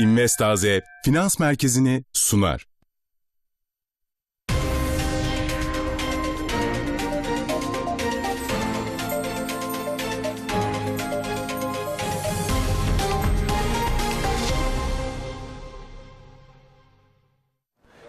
İnvestaze Finans Merkezi'ni sunar.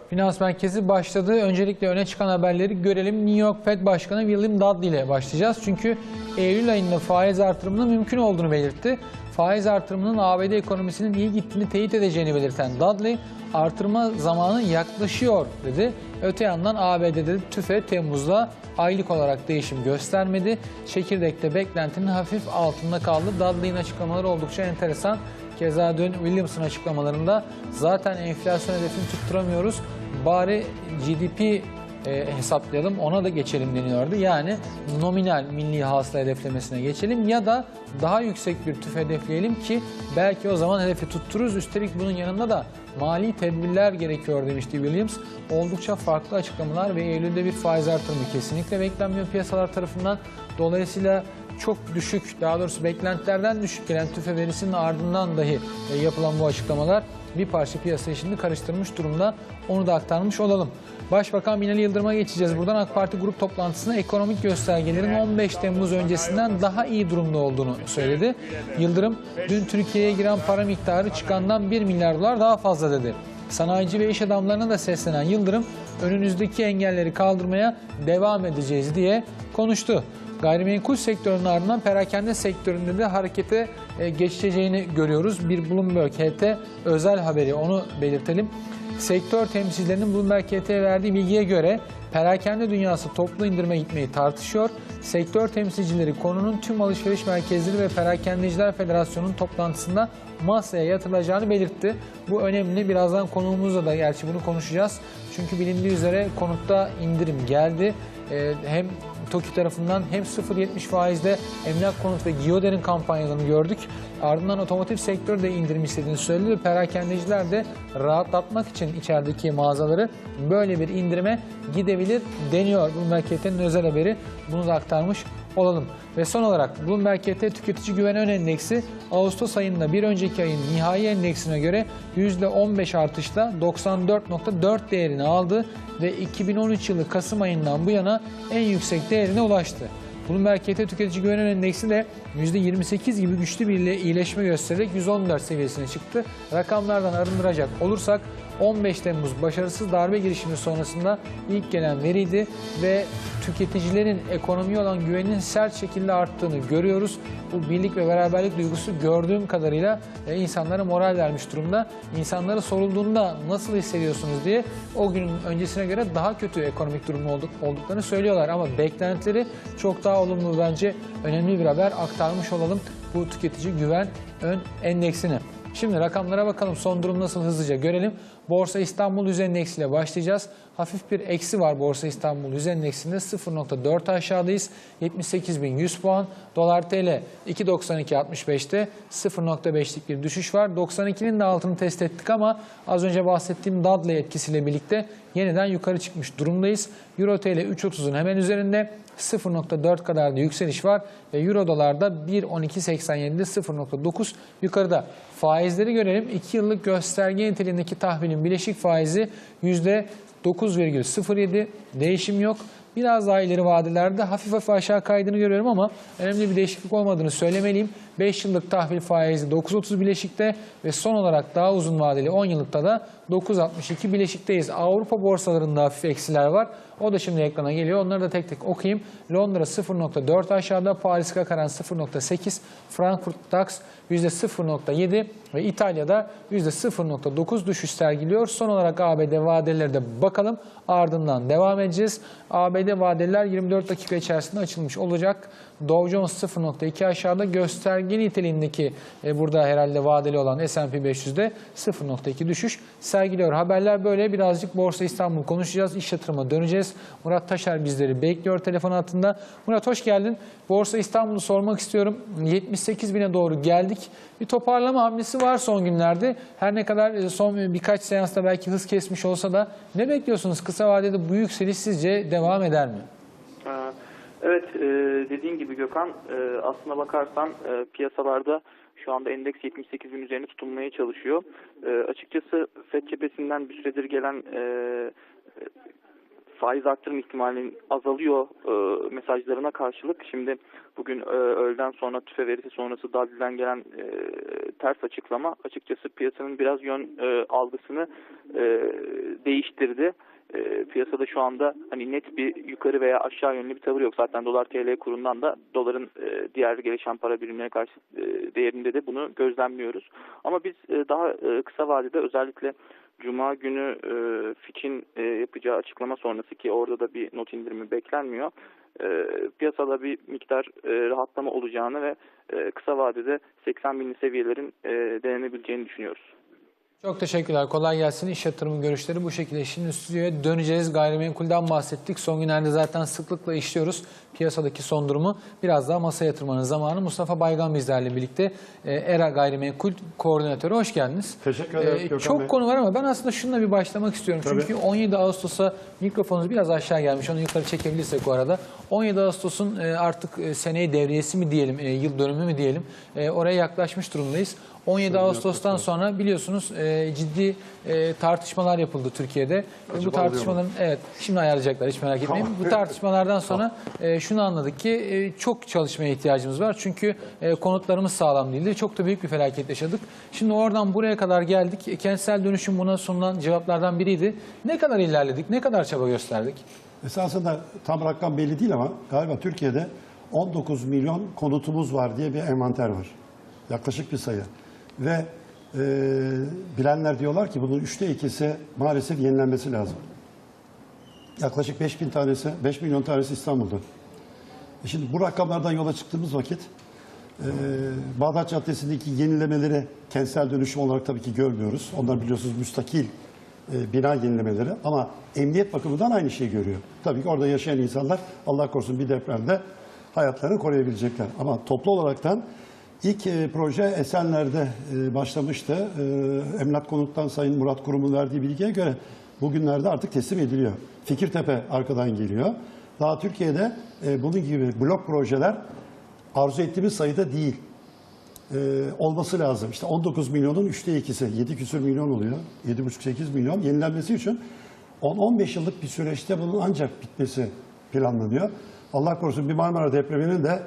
Finans Merkezi başladı. Öncelikle öne çıkan haberleri görelim. New York Fed Başkanı William Dudley ile başlayacağız. Çünkü Eylül ayında faiz artırımının mümkün olduğunu belirtti. Faiz artırımının ABD ekonomisinin iyi gittiğini teyit edeceğini belirten Dudley, artırma zamanı yaklaşıyor dedi. Öte yandan ABD'de tüfe Temmuz'da aylık olarak değişim göstermedi. Çekirdekte beklentinin hafif altında kaldı. Dudley'in açıklamaları oldukça enteresan. Keza dün Williams'ın açıklamalarında zaten enflasyon hedefini tutturamıyoruz. Bari GDP e, hesaplayalım ona da geçelim deniyordu. Yani nominal milli hasıla hedeflemesine geçelim ya da daha yüksek bir tüf hedefleyelim ki belki o zaman hedefi tuttururuz. Üstelik bunun yanında da mali tedbirler gerekiyor demişti Williams. Oldukça farklı açıklamalar ve Eylül'de bir faiz artırımı kesinlikle beklenmiyor piyasalar tarafından. Dolayısıyla çok düşük, daha doğrusu beklentilerden düşük gelen tüfe verisinin ardından dahi e, yapılan bu açıklamalar bir parça piyasa işini karıştırmış durumda. Onu da aktarmış olalım. Başbakan Binali Yıldırım'a geçeceğiz. Buradan AK Parti grup toplantısında ekonomik göstergelerin 15 Temmuz öncesinden daha iyi durumda olduğunu söyledi. Yıldırım, dün Türkiye'ye giren para miktarı çıkandan 1 milyar dolar daha fazla dedi. Sanayici ve iş adamlarına da seslenen Yıldırım, önünüzdeki engelleri kaldırmaya devam edeceğiz diye konuştu. Gayrimenkul sektörünün ardından perakende sektöründe de harekete e, geçeceğini görüyoruz. Bir Bloomberg HT özel haberi onu belirtelim. Sektör temsilcilerinin Bloomberg HT'ye verdiği bilgiye göre perakende dünyası toplu indirime gitmeyi tartışıyor. Sektör temsilcileri konunun tüm alışveriş merkezleri ve perakendeciler federasyonunun toplantısında masaya yatırılacağını belirtti. Bu önemli. Birazdan konuğumuzla da gerçi bunu konuşacağız. Çünkü bilindiği üzere konutta indirim geldi. Ee, hem TOKİ tarafından hem 0.70 faizde emlak konut ve Giyoder'in kampanyalarını gördük. Ardından otomotiv sektörü de indirim istediğini söyledi perakendeciler de rahatlatmak için içerideki mağazaları böyle bir indirime gidebilir deniyor. Bu merkezin özel haberi bunu da aktarmış olalım. Ve son olarak Bloomberg KT Tüketici Güven Ön Endeksi Ağustos ayında bir önceki ayın nihai endeksine göre %15 artışla 94.4 değerini aldı ve 2013 yılı Kasım ayından bu yana en yüksek değerine ulaştı. Bloomberg KT Tüketici Güven Endeksi de %28 gibi güçlü bir iyileşme göstererek 114 seviyesine çıktı. Rakamlardan arındıracak olursak 15 Temmuz başarısız darbe girişimi sonrasında ilk gelen veriydi ve tüketicilerin ekonomiye olan güveninin sert şekilde arttığını görüyoruz. Bu birlik ve beraberlik duygusu gördüğüm kadarıyla e, insanlara moral vermiş durumda. İnsanlara sorulduğunda nasıl hissediyorsunuz diye o günün öncesine göre daha kötü ekonomik durumu olduk, olduklarını söylüyorlar. Ama beklentileri çok daha olumlu bence önemli bir haber aktarmış olalım bu tüketici güven ön endeksini. Şimdi rakamlara bakalım. Son durum nasıl hızlıca görelim. Borsa İstanbul Yüz Endeksi ile başlayacağız. Hafif bir eksi var Borsa İstanbul Yüz Endeksinde 0.4 aşağıdayız. 78.100 puan. Dolar TL 2.92.65'te 0.5'lik bir düşüş var. 92'nin de altını test ettik ama az önce bahsettiğim Dudley etkisiyle birlikte yeniden yukarı çıkmış durumdayız. Euro TL 3.30'un hemen üzerinde 0.4 kadar da yükseliş var ve Euro dolarda 1.12.87'de 0.9 yukarıda. Faizleri görelim. 2 yıllık gösterge niteliğindeki tahvilin bileşik faizi %9,07. Değişim yok. Biraz daha ileri vadelerde hafif hafif aşağı kaydığını görüyorum ama önemli bir değişiklik olmadığını söylemeliyim. 5 yıllık tahvil faizi 9.30 bileşikte ve son olarak daha uzun vadeli 10 yıllıkta da 9.62 bileşikteyiz. Avrupa borsalarında hafif eksiler var. O da şimdi ekrana geliyor. Onları da tek tek okuyayım. Londra 0.4 aşağıda, Paris Kakaran 0.8, Frankfurt DAX %0.7 ve İtalya'da %0.9 düşüş sergiliyor. Son olarak ABD vadeleri de bakalım. Ardından devam edeceğiz. ABD vadeler 24 dakika içerisinde açılmış olacak. Dow Jones 0.2 aşağıda gösterge niteliğindeki e, burada herhalde vadeli olan S&P 500'de 0.2 düşüş sergiliyor. Haberler böyle birazcık Borsa İstanbul konuşacağız. İş yatırıma döneceğiz. Murat Taşer bizleri bekliyor telefon hattında. Murat hoş geldin. Borsa İstanbul'u sormak istiyorum. 78 bine doğru geldik. Bir toparlama hamlesi var son günlerde. Her ne kadar e, son birkaç seansta belki hız kesmiş olsa da ne bekliyorsunuz? Kısa vadede bu yükseliş sizce devam eder mi? Evet, e, dediğin gibi Gökhan, e, aslına bakarsan e, piyasalarda Şu anda endeks 78'in üzerine tutunmaya çalışıyor. E, açıkçası FED cephesinden bir süredir gelen e, faiz arttırım ihtimalinin azalıyor e, mesajlarına karşılık şimdi bugün e, öğleden sonra tüfe verisi sonrası Dudley'den gelen e, ters açıklama açıkçası piyasanın biraz yön e, algısını e, değiştirdi. E, piyasada şu anda hani net bir yukarı veya aşağı yönlü bir tavır yok. Zaten dolar TL kurundan da doların e, diğer gelişen para birimlerine karşı e, değerinde de bunu gözlemliyoruz. Ama biz e, daha e, kısa vadede özellikle Cuma günü e, Fitch'in e, yapacağı açıklama sonrası ki orada da bir not indirimi beklenmiyor. E, piyasada bir miktar e, rahatlama olacağını ve e, kısa vadede 80 binli seviyelerin e, denenebileceğini düşünüyoruz. Çok teşekkürler. Kolay gelsin. İş yatırımı görüşleri bu şekilde. Şimdi stüdyoya döneceğiz. Gayrimenkulden bahsettik. Son günlerde zaten sıklıkla işliyoruz. Piyasadaki son durumu biraz daha masaya yatırmanın zamanı. Mustafa Baygan bizlerle birlikte e, ERA Gayrimenkul Koordinatörü. Hoş geldiniz. Teşekkür ederim E, Gökhan çok Bey. konu var ama ben aslında şununla bir başlamak istiyorum. Tabii. Çünkü 17 Ağustos'a mikrofonunuz biraz aşağı gelmiş. Onu yukarı çekebilirsek bu arada. 17 Ağustos'un e, artık e, seneye devriyesi mi diyelim, e, yıl dönümü mü diyelim. E, Oraya yaklaşmış durumdayız. 17 Ağustos'tan sonra biliyorsunuz e, ciddi e, tartışmalar yapıldı Türkiye'de. Ve bu Acaba tartışmaların evet şimdi ayarlayacaklar hiç merak etmeyin. Bu tartışmalardan sonra e, şunu anladık ki e, çok çalışmaya ihtiyacımız var. Çünkü e, konutlarımız sağlam değildi. Çok da büyük bir felaket yaşadık. Şimdi oradan buraya kadar geldik. E, kentsel dönüşüm buna sunulan cevaplardan biriydi. Ne kadar ilerledik? Ne kadar çaba gösterdik? Esasında tam rakam belli değil ama galiba Türkiye'de 19 milyon konutumuz var diye bir envanter var. Yaklaşık bir sayı. Ve e, bilenler diyorlar ki bunun üçte ikisi maalesef yenilenmesi lazım. Yaklaşık 5 bin tanesi, 5 milyon tanesi İstanbul'da. E şimdi bu rakamlardan yola çıktığımız vakit e, Bağdat Caddesi'ndeki yenilemeleri kentsel dönüşüm olarak tabii ki görmüyoruz. Onlar biliyorsunuz müstakil e, bina yenilemeleri ama emniyet bakımından aynı şeyi görüyor. Tabii ki orada yaşayan insanlar Allah korusun bir depremde hayatlarını koruyabilecekler. Ama toplu olaraktan ilk e, proje Esenler'de e, başlamıştı. E, Emlak Konut'tan Sayın Murat Kurum'un verdiği bilgiye göre bugünlerde artık teslim ediliyor. Fikirtepe arkadan geliyor. Daha Türkiye'de e, bunun gibi blok projeler arzu ettiğimiz sayıda değil. E, olması lazım. İşte 19 milyonun üçte ikisi, 7 küsür milyon oluyor. 7,5-8 milyon yenilenmesi için 10-15 yıllık bir süreçte bunun ancak bitmesi planlanıyor. Allah korusun bir Marmara depreminin de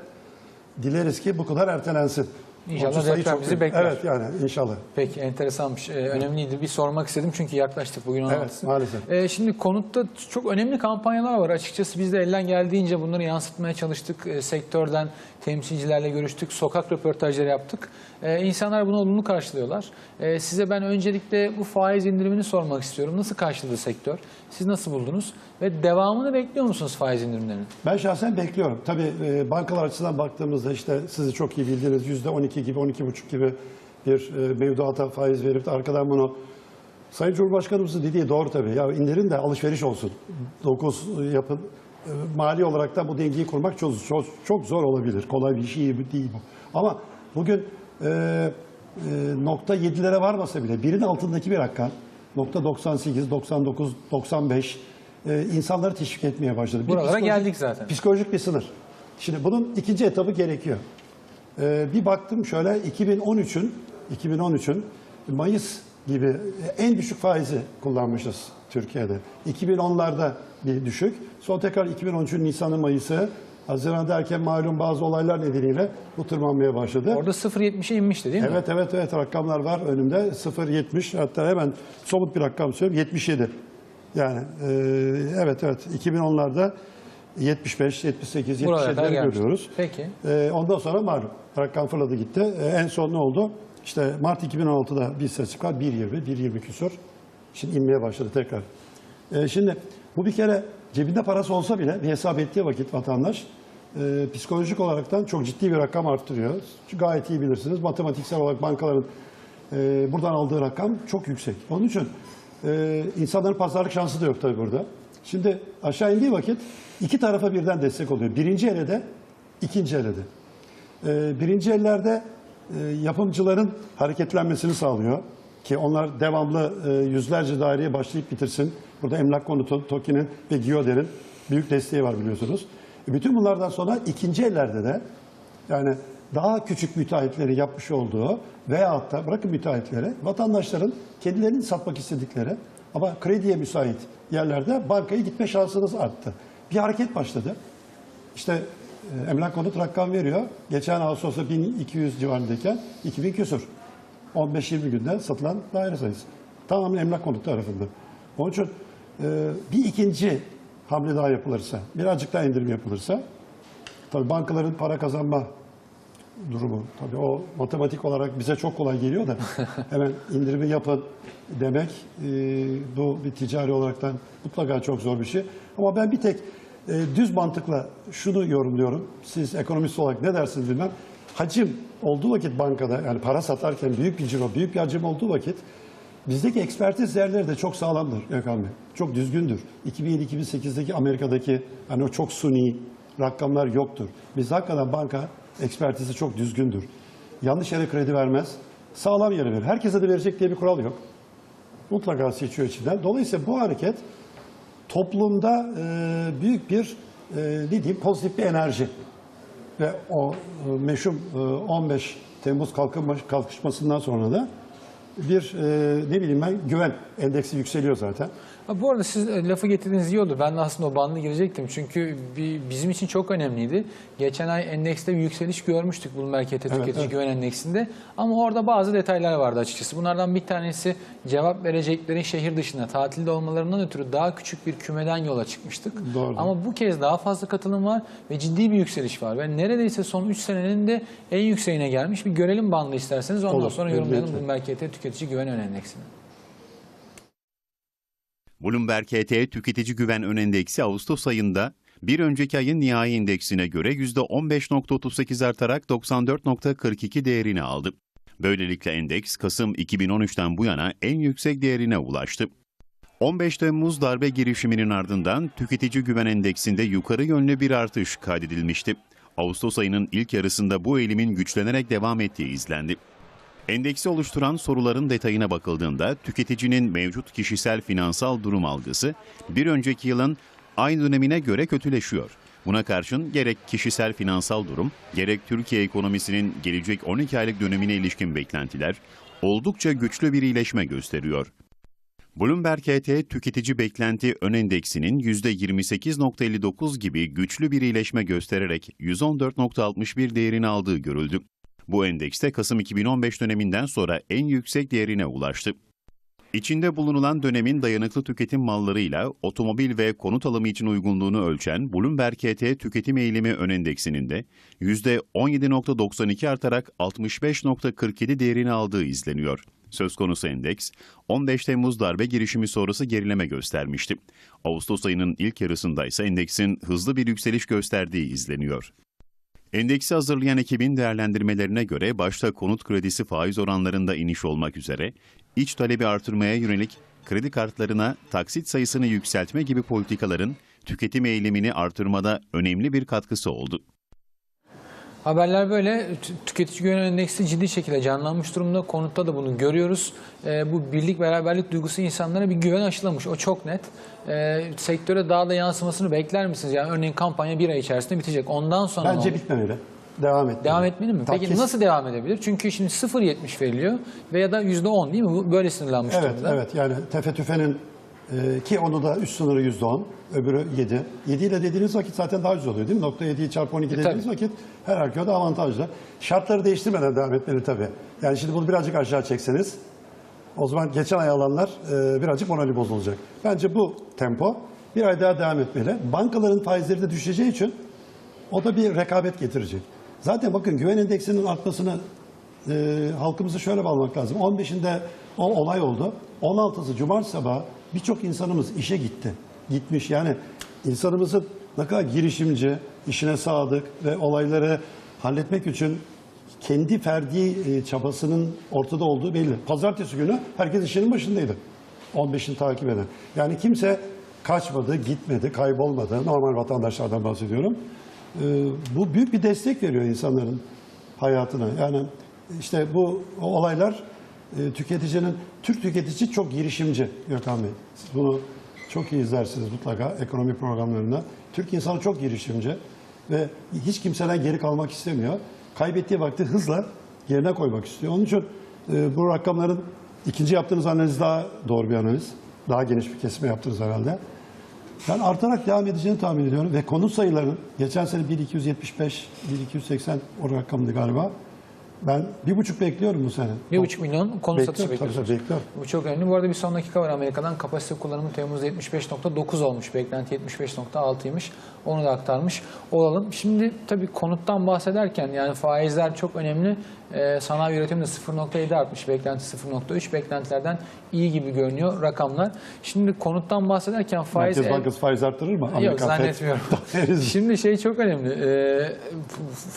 dileriz ki bu kadar ertelensin. İnşallah sayı deprem çok bizi büyük. bekler. Evet yani inşallah. Peki enteresanmış, e, önemliydi. Bir sormak istedim çünkü yaklaştık bugün Evet, 16'sı. maalesef. E, şimdi konutta çok önemli kampanyalar var. Açıkçası biz de elden geldiğince bunları yansıtmaya çalıştık. E, sektörden temsilcilerle görüştük, sokak röportajları yaptık. E, insanlar bunu olumlu karşılıyorlar. E, size ben öncelikle bu faiz indirimini sormak istiyorum. Nasıl karşıladı sektör? Siz nasıl buldunuz? Ve devamını bekliyor musunuz faiz indirimlerinin? Ben şahsen bekliyorum. Tabii e, bankalar açısından baktığımızda işte sizi çok iyi bildiğiniz yüzde 12 gibi 12,5 gibi bir e, mevduata faiz verip de arkadan bunu Sayın Cumhurbaşkanımızın dediği doğru tabii. Ya indirin de alışveriş olsun. 9 yapın. E, Mali olarak da bu dengeyi kurmak çok, çok, çok zor olabilir. Kolay bir şey değil bu. Ama bugün e, e, nokta 7'lere varmasa bile birinin altındaki bir rakam nokta 98, 99, 95 e, insanları teşvik etmeye başladı. Bir Buralara psikolojik- geldik zaten. Psikolojik bir sınır. Şimdi bunun ikinci etabı gerekiyor. Ee, bir baktım şöyle 2013'ün 2013'ün Mayıs gibi en düşük faizi kullanmışız Türkiye'de. 2010'larda bir düşük. Sonra tekrar 2013'ün Nisan'ı Mayıs'ı Haziran derken malum bazı olaylar nedeniyle bu tırmanmaya başladı. Orada 0.70'e inmişti değil mi? Evet evet evet rakamlar var önümde 0.70 hatta hemen somut bir rakam söyleyeyim 77. Yani e, evet evet 2010'larda 75, 78, Buraya kadar 77'leri gelmişti. görüyoruz. Peki. E, ondan sonra malum rakam fırladı gitti. E, en son ne oldu? İşte Mart 2016'da bir istatistik var 1.20, 1.20 küsur. Şimdi inmeye başladı tekrar. E, şimdi bu bir kere cebinde parası olsa bile bir hesap ettiği vakit vatandaş e, psikolojik olaraktan çok ciddi bir rakam arttırıyor. Çünkü gayet iyi bilirsiniz. Matematiksel olarak bankaların e, buradan aldığı rakam çok yüksek. Onun için e, insanların pazarlık şansı da yok tabii burada. Şimdi aşağı indiği vakit iki tarafa birden destek oluyor. Birinci ele ikinci ele de. E, birinci ellerde e, yapımcıların hareketlenmesini sağlıyor. Ki onlar devamlı e, yüzlerce daireye başlayıp bitirsin. Burada emlak konutu, TOKİ'nin ve GİODER'in büyük desteği var biliyorsunuz. E, bütün bunlardan sonra ikinci ellerde de yani daha küçük müteahhitleri yapmış olduğu veyahut da bırakın müteahhitleri vatandaşların kendilerini satmak istedikleri ama krediye müsait yerlerde bankaya gitme şansınız arttı. Bir hareket başladı. İşte e, emlak konut rakam veriyor. Geçen Ağustos'ta 1200 civarındayken 2000 küsur. 15-20 günde satılan daire sayısı. Tamamen emlak konut tarafında. Onun için e, bir ikinci hamle daha yapılırsa, birazcık daha indirim yapılırsa, tabii bankaların para kazanma durumu, tabii o matematik olarak bize çok kolay geliyor da hemen indirimi yapın demek e, bu bir ticari olaraktan mutlaka çok zor bir şey. Ama ben bir tek e, düz mantıkla şunu yorumluyorum. Siz ekonomist olarak ne dersiniz bilmem. Hacim olduğu vakit bankada yani para satarken büyük bir ciro, büyük bir hacim olduğu vakit bizdeki ekspertiz değerleri de çok sağlamdır Gökhan Bey. Çok düzgündür. 2007-2008'deki Amerika'daki hani o çok suni rakamlar yoktur. Bizde hakikaten banka ekspertizi çok düzgündür. Yanlış yere kredi vermez. Sağlam yere verir. Herkese de verecek diye bir kural yok. Mutlaka seçiyor içinden. Dolayısıyla bu hareket toplumda e, büyük bir e, ne diyeyim pozitif bir enerji ve o e, meşhur e, 15 Temmuz kalkınma, kalkışmasından sonra da bir e, ne bileyim ben güven endeksi yükseliyor zaten. Bu arada siz e, lafı getirdiğiniz iyi oldu. Ben de aslında o bandı girecektim. Çünkü bi- bizim için çok önemliydi. Geçen ay endekste bir yükseliş görmüştük Bloomberg ET Tüketici evet. Güven Endeksinde. Ama orada bazı detaylar vardı açıkçası. Bunlardan bir tanesi cevap verecekleri şehir dışında tatilde olmalarından ötürü daha küçük bir kümeden yola çıkmıştık. Doğru. Ama bu kez daha fazla katılım var ve ciddi bir yükseliş var. Ve neredeyse son 3 senenin de en yükseğine gelmiş. Bir görelim bandı isterseniz. Ondan Olur, sonra yorumlayalım. Bloomberg ET Tüketici Güven Endeksini. Bloomberg HT Tüketici Güven Ön Endeksi Ağustos ayında bir önceki ayın nihai indeksine göre %15.38 artarak 94.42 değerini aldı. Böylelikle endeks Kasım 2013'ten bu yana en yüksek değerine ulaştı. 15 Temmuz darbe girişiminin ardından tüketici güven endeksinde yukarı yönlü bir artış kaydedilmişti. Ağustos ayının ilk yarısında bu eğilimin güçlenerek devam ettiği izlendi. Endeksi oluşturan soruların detayına bakıldığında tüketicinin mevcut kişisel finansal durum algısı bir önceki yılın aynı dönemine göre kötüleşiyor. Buna karşın gerek kişisel finansal durum, gerek Türkiye ekonomisinin gelecek 12 aylık dönemine ilişkin beklentiler oldukça güçlü bir iyileşme gösteriyor. Bloomberg HT tüketici beklenti ön endeksinin %28.59 gibi güçlü bir iyileşme göstererek 114.61 değerini aldığı görüldü. Bu endekste Kasım 2015 döneminden sonra en yüksek değerine ulaştı. İçinde bulunulan dönemin dayanıklı tüketim mallarıyla otomobil ve konut alımı için uygunluğunu ölçen Bloomberg HT tüketim eğilimi ön endeksinin de %17.92 artarak 65.47 değerini aldığı izleniyor. Söz konusu endeks, 15 Temmuz darbe girişimi sonrası gerileme göstermişti. Ağustos ayının ilk yarısında ise endeksin hızlı bir yükseliş gösterdiği izleniyor. Endeksi hazırlayan ekibin değerlendirmelerine göre başta konut kredisi faiz oranlarında iniş olmak üzere iç talebi artırmaya yönelik kredi kartlarına taksit sayısını yükseltme gibi politikaların tüketim eğilimini artırmada önemli bir katkısı oldu. Haberler böyle. Tü- Tüketici güven endeksi ciddi şekilde canlanmış durumda. Konutta da bunu görüyoruz. Ee, bu birlik beraberlik duygusu insanlara bir güven aşılamış. O çok net. Ee, sektöre daha da yansımasını bekler misiniz? Yani örneğin kampanya bir ay içerisinde bitecek. Ondan sonra Bence bitmemeli. Devam etmeli. Devam etmeli mi? Peki Takis- nasıl devam edebilir? Çünkü şimdi 0.70 veriliyor ve ya da %10 değil mi? Böyle sınırlanmış Evet, durumda. evet. Yani tefe tüfenin e, ki onu da üst sınırı yüzde on, öbürü 7. 7 ile dediğiniz vakit zaten daha ucuz oluyor değil mi? Nokta 7'yi çarpı 12 dediğiniz tabii. vakit her halükarda avantajlı. Şartları değiştirmeden devam etmeli tabii. Yani şimdi bunu birazcık aşağı çekseniz o zaman geçen ay alanlar e, birazcık morali bozulacak. Bence bu tempo bir ay daha devam etmeli. Bankaların faizleri de düşeceği için o da bir rekabet getirecek. Zaten bakın güven endeksinin artmasını e, halkımızı şöyle bağlamak lazım. 15'inde o olay oldu. 16'sı cumartesi sabahı birçok insanımız işe gitti. Gitmiş yani insanımızın ne kadar girişimci, işine sadık ve olayları halletmek için kendi ferdi e, çabasının ortada olduğu belli. Pazartesi günü herkes işinin başındaydı. 15'ini takip eden. Yani kimse kaçmadı, gitmedi, kaybolmadı. Normal vatandaşlardan bahsediyorum. Ee, bu büyük bir destek veriyor insanların hayatına. Yani işte bu olaylar e, tüketicinin, Türk tüketici çok girişimci Gökhan Bey. Siz bunu çok iyi izlersiniz mutlaka ekonomi programlarında. Türk insanı çok girişimci ve hiç kimseden geri kalmak istemiyor. kaybettiği vakti hızla yerine koymak istiyor. Onun için e, bu rakamların ikinci yaptığınız analiz daha doğru bir analiz. Daha geniş bir kesme yaptınız herhalde. Ben artarak devam edeceğini tahmin ediyorum ve konut sayılarının geçen sene 1275, 1280 o rakamdı galiba. Ben bir buçuk bekliyorum bu sene. 1,5 milyon konut satışı Bekliyorum, tabii, bekliyorsunuz. tabii, bekliyorum. Bu çok önemli. Bu arada bir son dakika var Amerika'dan. Kapasite kullanımı Temmuz'da 75.9 olmuş. Beklenti 75.6'ymış. Onu da aktarmış olalım. Şimdi tabii konuttan bahsederken yani faizler çok önemli. Ee, sanayi üretimi de 0.7 artmış. Beklenti 0.3. Beklentilerden iyi gibi görünüyor rakamlar. Şimdi konuttan bahsederken faiz... Merkez Bankası faiz arttırır mı? Yok Amerika Fed. zannetmiyorum. Şimdi şey çok önemli. Ee,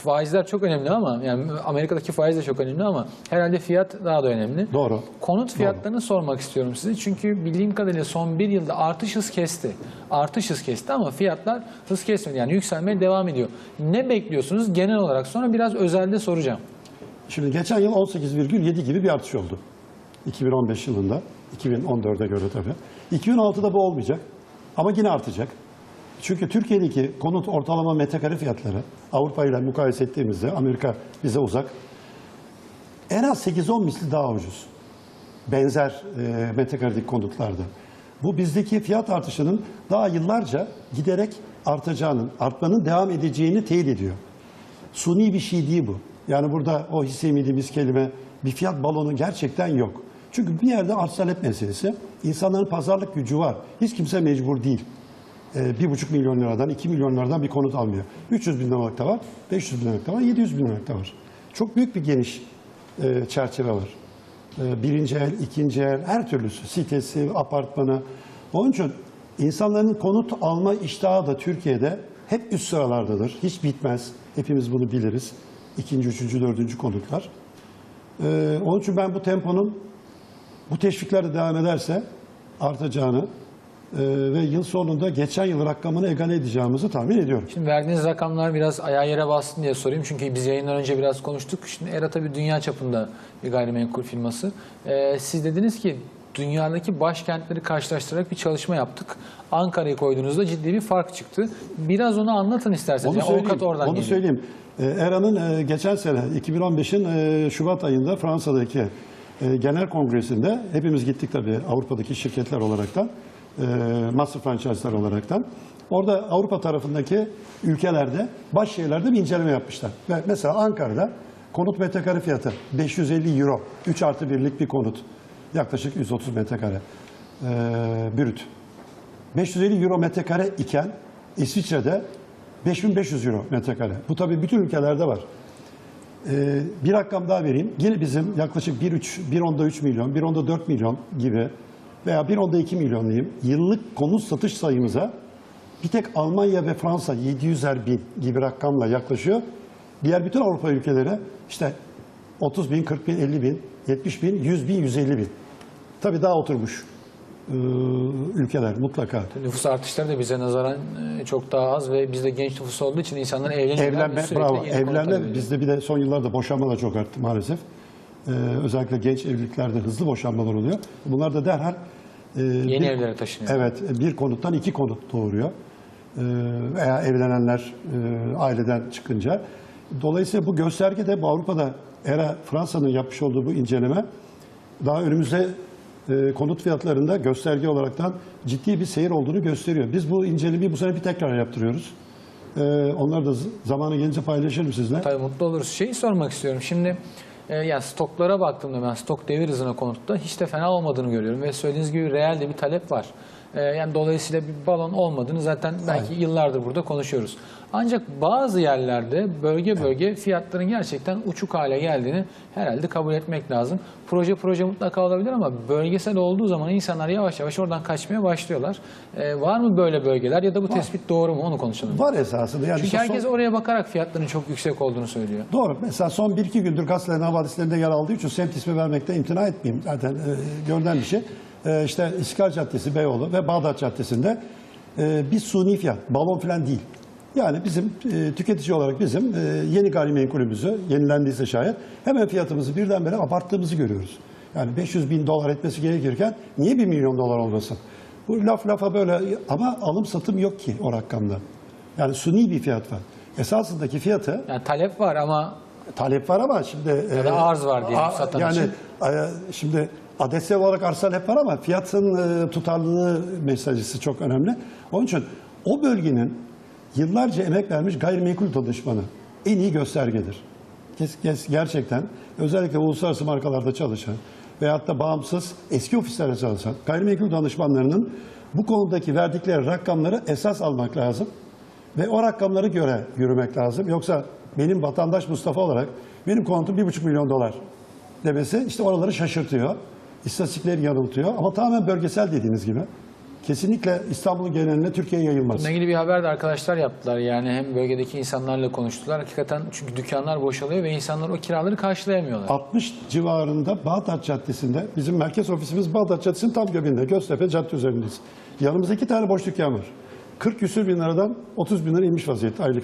faizler çok önemli ama yani Amerika'daki faiz de çok önemli ama herhalde fiyat daha da önemli. Doğru. Konut fiyatlarını sormak istiyorum size. Çünkü bildiğim kadarıyla son bir yılda artış hız kesti. Artış hız kesti ama fiyatlar hız kesmedi. Yani yükselmeye devam ediyor. Ne bekliyorsunuz genel olarak? Sonra biraz özelde soracağım. Şimdi geçen yıl 18,7 gibi bir artış oldu. 2015 yılında. 2014'e göre tabii. 2016'da bu olmayacak. Ama yine artacak. Çünkü Türkiye'deki konut ortalama metrekare fiyatları Avrupa ile mukayese ettiğimizde Amerika bize uzak. En az 8-10 misli daha ucuz. Benzer e, metrekaredeki konutlarda. Bu bizdeki fiyat artışının daha yıllarca giderek artacağının, artmanın devam edeceğini teyit ediyor. Suni bir şey değil bu. Yani burada o hissemediğimiz kelime bir fiyat balonu gerçekten yok. Çünkü bir yerde arz talep meselesi. İnsanların pazarlık gücü var. Hiç kimse mecbur değil. Ee, bir buçuk milyon liradan, iki milyon liradan bir konut almıyor. 300 bin liralık da var, 500 bin liralık da var, 700 bin liralık da var. Çok büyük bir geniş e, çerçeve var. E, birinci el, ikinci el, her türlüsü. Sitesi, apartmanı. Onun için insanların konut alma iştahı da Türkiye'de hep üst sıralardadır. Hiç bitmez. Hepimiz bunu biliriz. İkinci, üçüncü, dördüncü konutlar. E, onun için ben bu temponun bu teşvikler de devam ederse artacağını e, ve yıl sonunda geçen yıl rakamını egale edeceğimizi tahmin ediyorum. Şimdi verdiğiniz rakamlar biraz ayağa yere bastın diye sorayım. Çünkü biz yayından önce biraz konuştuk. Şimdi ERA tabii dünya çapında bir gayrimenkul firması. Ee, siz dediniz ki dünyadaki başkentleri karşılaştırarak bir çalışma yaptık. Ankara'yı koyduğunuzda ciddi bir fark çıktı. Biraz onu anlatın isterseniz. Onu Yani söyleyeyim. oradan onu geliyor. söyleyeyim. Ee, ERA'nın e, geçen sene 2015'in e, Şubat ayında Fransa'daki e, genel kongresinde hepimiz gittik tabii Avrupa'daki şirketler olaraktan, e, master franchise'lar olaraktan. Orada Avrupa tarafındaki ülkelerde baş şehirlerde bir inceleme yapmışlar. Ve mesela Ankara'da konut metrekare fiyatı 550 euro. 3 artı 1'lik bir konut. Yaklaşık 130 metrekare. E, brüt. 550 euro metrekare iken İsviçre'de 5500 euro metrekare. Bu tabii bütün ülkelerde var. Ee, bir rakam daha vereyim. Yine bizim yaklaşık 1.3, 1.10'da 3 milyon, 1.10'da 4 milyon gibi veya 1.10'da 2 milyon diyeyim. Yıllık konut satış sayımıza bir tek Almanya ve Fransa 700'er bin gibi rakamla yaklaşıyor. Diğer bütün Avrupa ülkeleri işte 30 bin, 40 bin, 50 bin, 70 bin, 100 bin, 150 bin. Tabii daha oturmuş e, ülkeler mutlaka. Nüfus artışları da bize nazaran e, çok daha az ve bizde genç nüfus olduğu için insanlar evleniyorlar. Evlenme, bravo. Evlenme bizde bir de son yıllarda boşanma da çok arttı maalesef. Ee, özellikle genç evliliklerde hızlı boşanmalar oluyor. Bunlar da derhal e, Yeni bir- evlere taşınıyor. Evet, bir konuttan iki konut doğuruyor. Ee, veya evlenenler e, aileden çıkınca. Dolayısıyla bu gösterge de bu Avrupa'da ERA Fransa'nın yapmış olduğu bu inceleme daha önümüzde e, konut fiyatlarında gösterge olaraktan ciddi bir seyir olduğunu gösteriyor. Biz bu incelemeyi bu sene bir tekrar yaptırıyoruz. Ee, onları da zamanı gelince paylaşırım sizinle. Tabii mutlu oluruz. Şeyi sormak istiyorum. Şimdi e, yani stoklara baktığımda ben stok devir hızına konutta hiç de fena olmadığını görüyorum. Ve söylediğiniz gibi reel de bir talep var. E, yani dolayısıyla bir balon olmadığını zaten belki yıllardır burada konuşuyoruz. Ancak bazı yerlerde bölge bölge fiyatların gerçekten uçuk hale geldiğini herhalde kabul etmek lazım. Proje proje mutlaka olabilir ama bölgesel olduğu zaman insanlar yavaş yavaş oradan kaçmaya başlıyorlar. E, var mı böyle bölgeler ya da bu tespit doğru mu onu konuşalım. Var esasında. Yani Çünkü işte son- herkes oraya bakarak fiyatların çok yüksek olduğunu söylüyor. Doğru. Mesela son 1-2 gündür gazetelerin havadislerinde yer aldığı için semt ismi vermekte imtina etmeyeyim. Zaten e, görülen bir şey. E, işte İstiklal Caddesi, Beyoğlu ve Bağdat Caddesi'nde e, bir suni fiyat, balon falan değil. Yani bizim e, tüketici olarak bizim e, yeni gayrimenkulümüzü, yenilendiyse şayet hemen fiyatımızı birdenbire abarttığımızı görüyoruz. Yani 500 bin dolar etmesi gerekirken niye 1 milyon dolar olmasın? Bu laf lafa böyle ama alım satım yok ki o rakamda. Yani suni bir fiyat var. Esasındaki fiyatı Yani talep var ama talep var ama şimdi Ya da e, arz var diyelim satan yani için. e, şimdi adetsel olarak arz talep var ama fiyatın e, tutarlılığı meselesi çok önemli. Onun için o bölgenin yıllarca emek vermiş gayrimenkul danışmanı en iyi göstergedir. Kes, kes- gerçekten özellikle uluslararası markalarda çalışan veyahut da bağımsız eski ofislerde çalışan gayrimenkul danışmanlarının bu konudaki verdikleri rakamları esas almak lazım. Ve o rakamlara göre yürümek lazım. Yoksa benim vatandaş Mustafa olarak benim konutum 1,5 milyon dolar demesi işte oraları şaşırtıyor. İstatistikleri yanıltıyor ama tamamen bölgesel dediğiniz gibi. Kesinlikle İstanbul'un geneline Türkiye'ye yayılmaz. Bununla ilgili bir haber de arkadaşlar yaptılar. Yani hem bölgedeki insanlarla konuştular. Hakikaten çünkü dükkanlar boşalıyor ve insanlar o kiraları karşılayamıyorlar. 60 civarında Bağdat Caddesi'nde, bizim merkez ofisimiz Bağdat Caddesi'nin tam göbeğinde, Göztepe Cadde üzerindeyiz. Yanımızda iki tane boş dükkan var. 40 küsür bin liradan 30 bin lira inmiş vaziyette aylık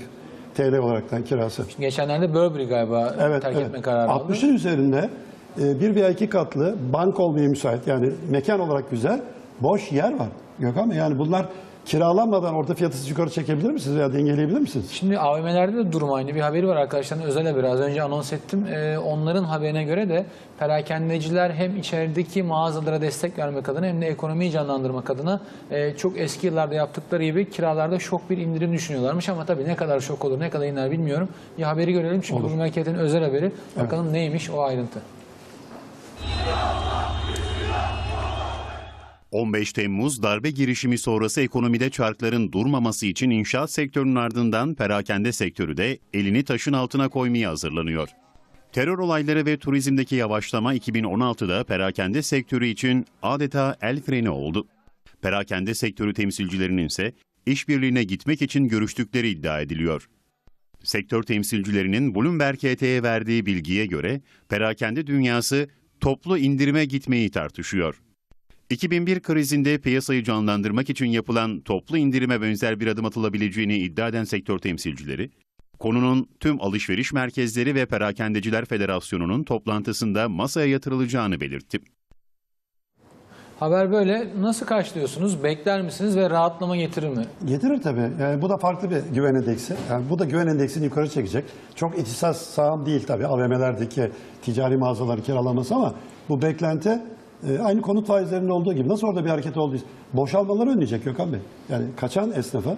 TL olaraktan kirası. Geçenlerde Burberry galiba Evet, terk evet. etme kararı aldı. 60'ın üzerinde bir veya iki katlı bank olmaya müsait yani mekan olarak güzel boş yer var Gökhan Bey. Yani bunlar kiralanmadan orada fiyatı siz yukarı çekebilir misiniz veya dengeleyebilir misiniz? Şimdi AVM'lerde de durum aynı. Bir haberi var arkadaşların özel haberi. Az önce anons ettim. Ee, onların haberine göre de perakendeciler hem içerideki mağazalara destek vermek adına hem de ekonomiyi canlandırmak adına e, çok eski yıllarda yaptıkları gibi kiralarda şok bir indirim düşünüyorlarmış. Ama tabii ne kadar şok olur, ne kadar iner bilmiyorum. Bir haberi görelim çünkü bu memleketin özel haberi. Bakalım neymiş o ayrıntı. 15 Temmuz darbe girişimi sonrası ekonomide çarkların durmaması için inşaat sektörünün ardından perakende sektörü de elini taşın altına koymaya hazırlanıyor. Terör olayları ve turizmdeki yavaşlama 2016'da perakende sektörü için adeta el freni oldu. Perakende sektörü temsilcilerinin ise işbirliğine gitmek için görüştükleri iddia ediliyor. Sektör temsilcilerinin Bloomberg HT'ye verdiği bilgiye göre perakende dünyası toplu indirime gitmeyi tartışıyor. 2001 krizinde piyasayı canlandırmak için yapılan toplu indirime benzer bir adım atılabileceğini iddia eden sektör temsilcileri, konunun tüm alışveriş merkezleri ve Perakendeciler Federasyonu'nun toplantısında masaya yatırılacağını belirtti. Haber böyle. Nasıl karşılıyorsunuz? Bekler misiniz ve rahatlama getirir mi? Getirir tabii. Yani bu da farklı bir güven endeksi. Yani bu da güven endeksini yukarı çekecek. Çok ihtisas sağım değil tabii AVM'lerdeki ticari mağazaları kiralaması ama bu beklenti e, aynı konut faizlerinin olduğu gibi. Nasıl orada bir hareket oldu? Boşalmaları önleyecek Gökhan Bey. Yani kaçan esnafa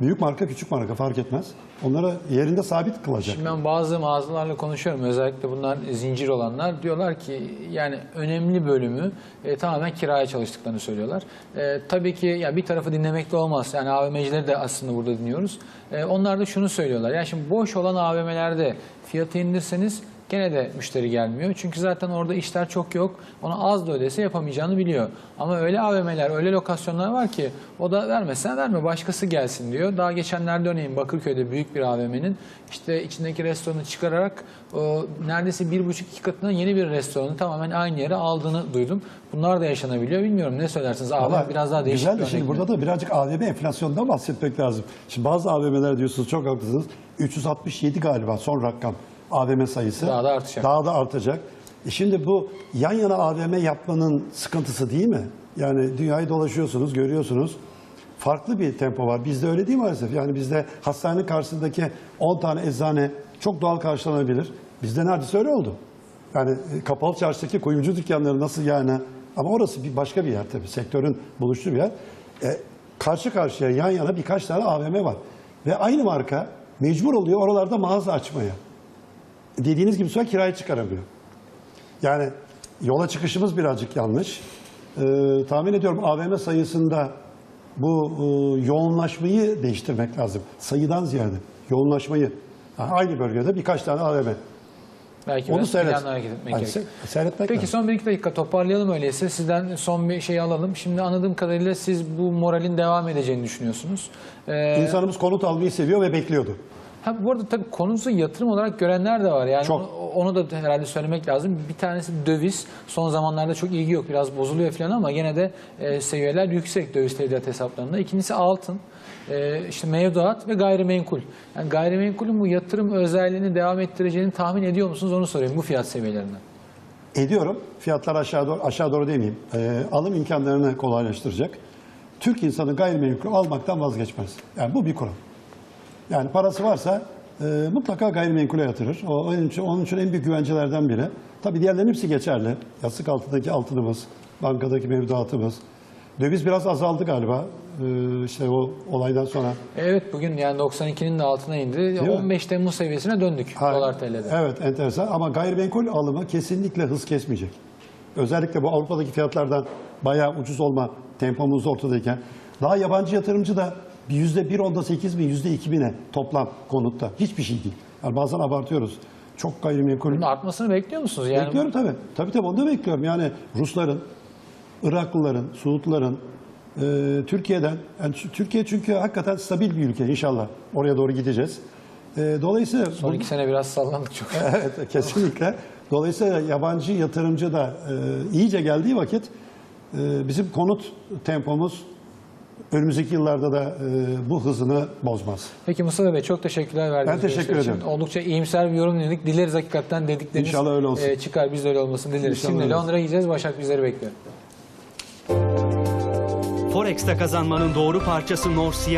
büyük marka küçük marka fark etmez. Onları yerinde sabit kılacak. Şimdi ben bazı mağazalarla konuşuyorum. Özellikle bunlar zincir olanlar. Diyorlar ki yani önemli bölümü e, tamamen kiraya çalıştıklarını söylüyorlar. E, tabii ki ya bir tarafı dinlemek de olmaz. Yani AVM'cileri de aslında burada dinliyoruz. E, onlar da şunu söylüyorlar. Yani şimdi boş olan AVM'lerde fiyatı indirseniz gene de müşteri gelmiyor. Çünkü zaten orada işler çok yok. Ona az da ödese yapamayacağını biliyor. Ama öyle AVM'ler, öyle lokasyonlar var ki o da vermesen verme başkası gelsin diyor. Daha geçenlerde örneğin Bakırköy'de büyük bir AVM'nin işte içindeki restoranı çıkararak o neredeyse bir buçuk iki katından yeni bir restoranı tamamen aynı yere aldığını duydum. Bunlar da yaşanabiliyor. Bilmiyorum ne söylersiniz? Ama biraz daha değişik Güzel de şimdi burada da birazcık AVM enflasyondan bahsetmek lazım. Şimdi bazı AVM'ler diyorsunuz çok haklısınız. 367 galiba son rakam AVM sayısı. Daha da artacak. Daha da artacak. E şimdi bu yan yana AVM yapmanın sıkıntısı değil mi? Yani dünyayı dolaşıyorsunuz, görüyorsunuz. Farklı bir tempo var. Bizde öyle değil maalesef. Yani bizde hastanenin karşısındaki 10 tane eczane çok doğal karşılanabilir. Bizde neredeyse öyle oldu. Yani e, kapalı çarşıdaki kuyumcu dükkanları nasıl yani ama orası bir başka bir yer tabii. Sektörün buluştuğu bir yer. E, karşı karşıya yan yana birkaç tane AVM var. Ve aynı marka mecbur oluyor oralarda mağaza açmaya. Dediğiniz gibi sonra kiraya çıkaramıyor. Yani yola çıkışımız birazcık yanlış. Ee, tahmin ediyorum AVM sayısında bu e, yoğunlaşmayı değiştirmek lazım. Sayıdan ziyade yoğunlaşmayı. Ha, Aynı bölgede birkaç tane AVM. Belki Onu seyret. Hani gerekiyor. se- seyretmek Peki lazım. son bir iki dakika toparlayalım öyleyse. Sizden son bir şey alalım. Şimdi anladığım kadarıyla siz bu moralin devam edeceğini düşünüyorsunuz. Ee, İnsanımız konut almayı seviyor ve bekliyordu. Ha, bu arada tabii konusu yatırım olarak görenler de var. Yani Çok. Onu, onu da herhalde söylemek lazım. Bir tanesi döviz. Son zamanlarda çok ilgi yok. Biraz bozuluyor falan ama gene de e, seviyeler yüksek döviz tevdiat hesaplarında. İkincisi altın. E, işte mevduat ve gayrimenkul. Yani gayrimenkulün bu yatırım özelliğini devam ettireceğini tahmin ediyor musunuz? Onu sorayım bu fiyat seviyelerinden. Ediyorum. Fiyatlar aşağı doğru, aşağı doğru demeyeyim. Ee, alım imkanlarını kolaylaştıracak. Türk insanı gayrimenkul almaktan vazgeçmez. Yani bu bir kural. Yani parası varsa e, mutlaka gayrimenkule yatırır. O, onun, için, onun için en büyük güvencelerden biri. Tabii diğerlerin hepsi geçerli. Yastık altındaki altınımız, bankadaki mevduatımız. Döviz biraz azaldı galiba e, işte o olaydan sonra. Evet bugün yani 92'nin de altına indi. mi? 15 Temmuz seviyesine döndük Ha, dolar TL'de. Evet enteresan ama gayrimenkul alımı kesinlikle hız kesmeyecek. Özellikle bu Avrupa'daki fiyatlardan bayağı ucuz olma tempomuz ortadayken daha yabancı yatırımcı da yüzde bir onda sekiz bin, yüzde iki bine toplam konutta. Hiçbir şey değil. Yani bazen abartıyoruz. Çok gayrimenkul. Bunun artmasını bekliyor musunuz? Yani Bekliyorum tabii. Tabii tabii onu da bekliyorum. Yani Rusların, Iraklıların, Suudluların, e, Türkiye'den, yani Türkiye çünkü hakikaten stabil bir ülke inşallah. Oraya doğru gideceğiz. E, dolayısıyla son bu- iki sene biraz sallandık çok. Evet kesinlikle. Dolayısıyla yabancı yatırımcı da e, iyice geldiği vakit e, bizim konut tempomuz önümüzdeki yıllarda da e, bu hızını bozmaz. Peki Mustafa Bey çok teşekkürler verdiğiniz Ben teşekkür için. ederim. Oldukça iyimser bir yorum dinledik. Dileriz hakikaten dedikleriniz İnşallah öyle olsun. e, çıkar. Biz de öyle olmasını dileriz. İnşallah Şimdi öyle olsun. Londra'ya gideceğiz. Başak bizleri bekliyor. Forex'te kazanmanın doğru parçası Norsiyen